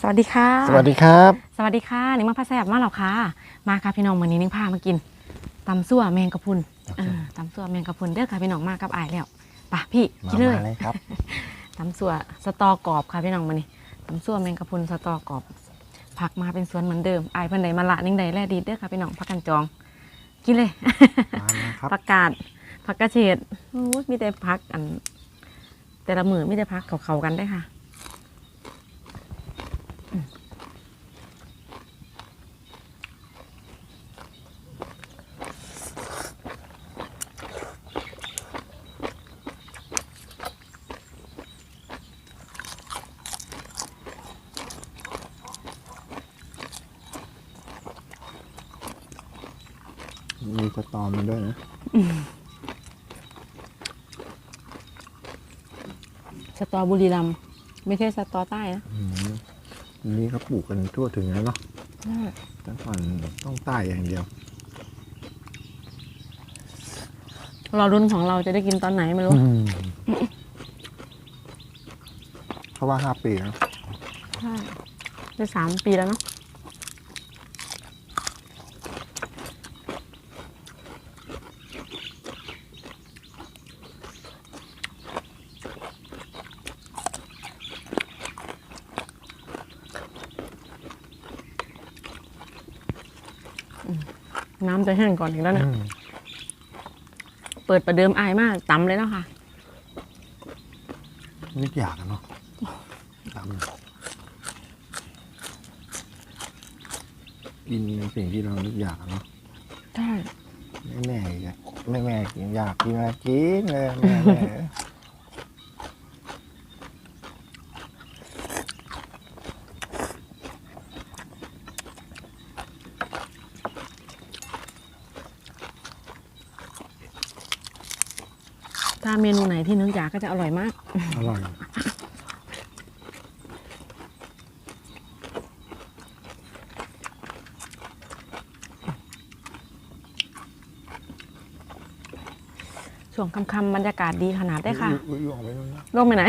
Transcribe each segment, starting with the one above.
สวัสดีค่ะ สวัสดีครับ สวัสดีค่ะนิ่งมาพาแซบมาแล้วค่ะ มาค่ะพี่น้องวันนี้นิ่งพามากินตำซั่วแมงกะพรุนเออตำซั่วแมงกะพรุนเด้อค่ะพี่น้องมากับอายแล้วไปะพี่มากินเลยมาเลยครับตำซั่วสตอกรอบค่ะพี่น้องวันนี้ตำซั่วแมงกะพรุนสตอกรอบผักมาเป็นสวนเหมือนเดิมอายเพิ่นใดมาละนิ่งใดแลดีเด้อค่ะพี่น้องพักกันจอง กินเลยมามาครับผักกาดผักกระเฉดโอ้ยมีแต่พักอัน แต่ละมือมีแต่พักเขาๆกันได้อค่ะ มีสตอมาด้วยนะสตอบุรีรัมย์ไม่ใช่สตอใต้นะอืมอันนี้เขาปลูกกันทั่วถึงแล้วเนาะแต่ก่อนต้องใต้อย่างเดียวรอรุ่นของเราจะได้กินตอนไหนไม่รู้เพราะว่าห้าปีแล้วใช่ได้สามปีแล้วเนาะ น้ำจะแห้งก่อนอีกแล้วเนี่ยอืมเปิดประเดิมอายมากตำเลยเนาะค่ะนึกอยากอะเนาะตามกินในสิ่งที่เรานึกอยากอะเนาะใช่แม่แม่อยากแม่แม่กินอยากกินอะไรกินเลยแม่แม่ ถ้าเมนูไหนที่นึ กอยากก็จะอร่อยมาก อร่อย ช่วงค่ำๆบรรยากาศดีขนาดได้ค่ะ อุ๊ยอุ๊ยออกไปแล้วนะลงไปไหน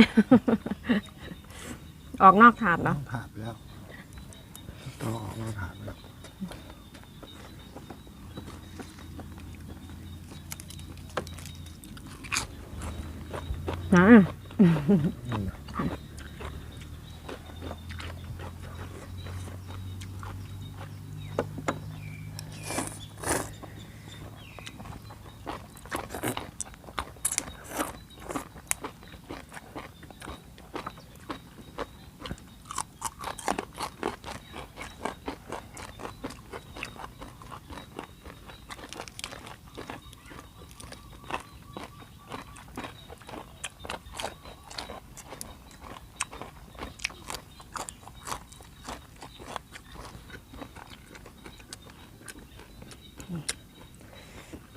ออกนอกถาดต้เนาะองผ่าไปแล้วต้องออกมาผ่าไปแล้ว นะ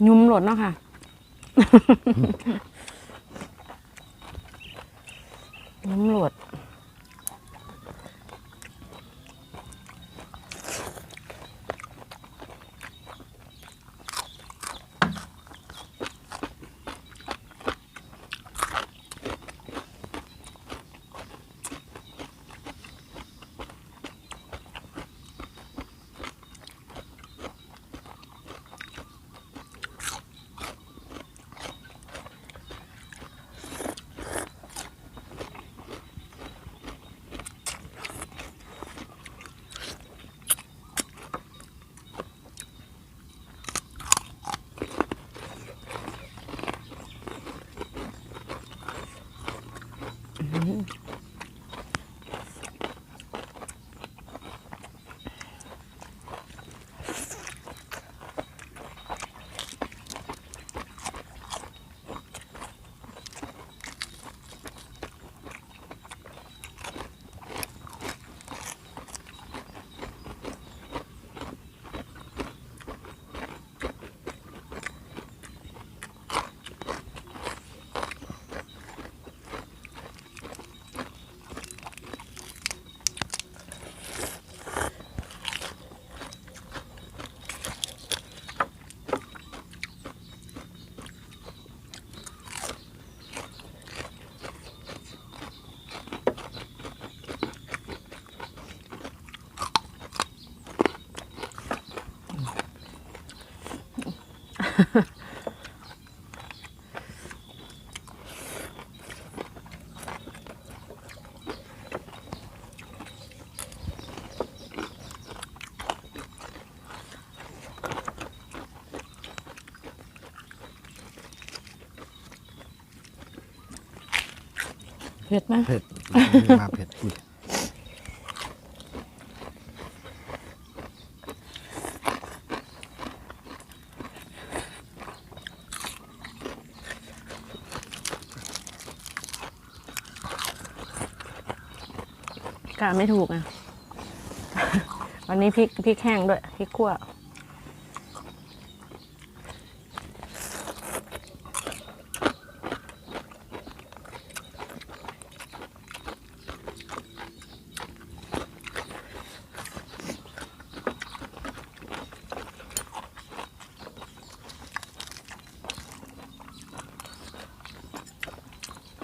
ยุ่มหลดเนาะค่ะ เผ็ดไหมเผ็ดมาเผ็ดอีก กะไม่ถูกอะ วันนี้พริกพริกแห้งด้วยพริกขั่ว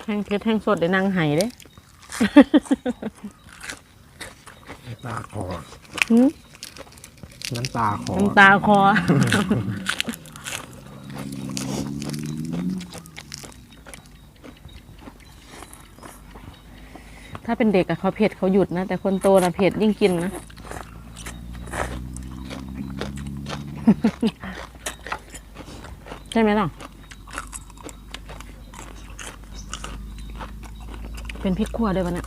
แห้งเผ็ดแห้งสดเดี๋ยวนางไห้เด้น้ำตาคอ หืมน้ำตาคอน้ำตาคอ ถ้าเป็นเด็กอะเขาเผ็ดเขาหยุดนะ แต่คนโตนะเผ็ดยิ่งกินนะ ใช่ไหมล่ะ เป็นพริกขั่วด้วยปะเนี่ย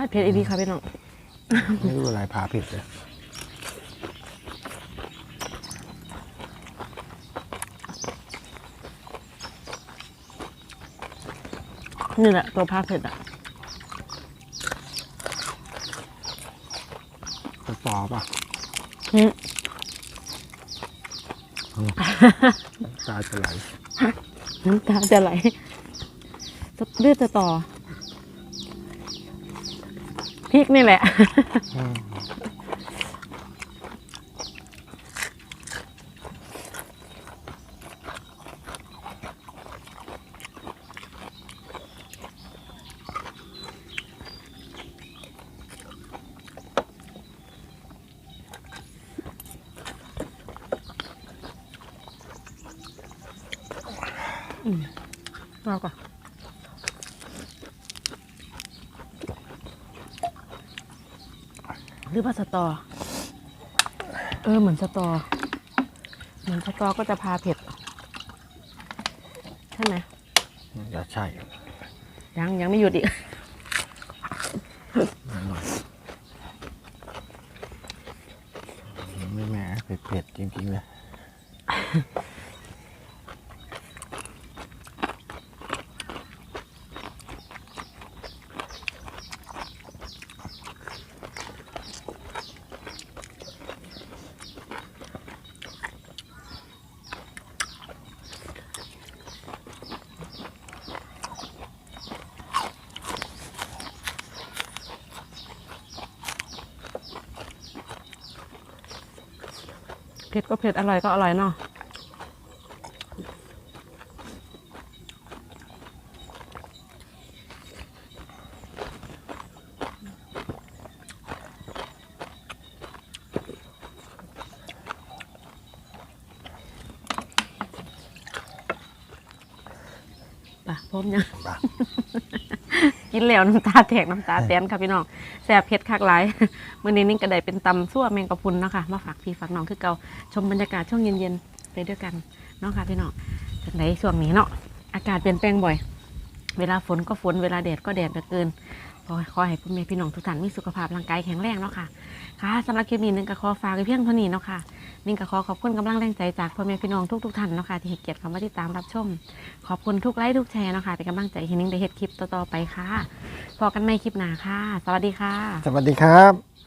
านเผ็ดอีดีค่ะพี่น้องไม่รู้อะไรพาเผ็ดเลยนี่แหละตัวพาเผ็ดอะจะปอป่ะอืมน้ำตาจะไหลน้ำตาจะไหลจะเลือดจะต่อ พริกนี่แหละ อืมเราก่อน หรือว่าสตอ เออเหมือนสตอ เหมือนสตอก็จะพาเผ็ด ใช่ไหมจะใช่ ยังยังไม่หยุดอีกหน่อยไม่แหม่เผ็ดๆจริงๆเลย เผ็ดก็เผ็ดอร่อยก็อร่อยเนาะปะพร้อมยัง กินแล้วน้ำตาแตกน้ำตาแตนค่ะพี่น้องแซ่บเผ็ดคักหลายมื้อนี้นิ่งกระไดเป็นตำซั่วแมงกะพุนเนาะค่ะมาฝากพี่ฝากน้องคือเก่าชมบรรยากาศช่วงเย็นๆไปด้วยกันเนาะค่ะพี่น้องจากไหนช่วงนี้เนาะอากาศเปลี่ยนแปลงบ่อย เวลาฝนก็ฝนเวลาแดดก็แดดเหลือเกิน ขอขอให้พ่อแม่พี่น้องทุกท่านมีสุขภาพร่างกายแข็งแรงเนาะค่ะ ค่ะสำหรับคลิปนี้นึงก็ขอฝากไว้เพียงเท่านี้เนาะค่ะนึงก็ขอขอบคุณกำลังแรงใจจากพ่อแม่พี่น้องทุกทุกท่านเนาะค่ะที่ให้เกียรติเข้ามาติดตามรับชม ขอบคุณทุกไลค์ทุกแชร์เนาะค่ะเป็นกำลังใจให้นึงได้เฮ็ดคลิปต่อๆไปค่ะพอกันใหม่คลิปหน้าค่ะ สวัสดีค่ะ สวัสดีครับ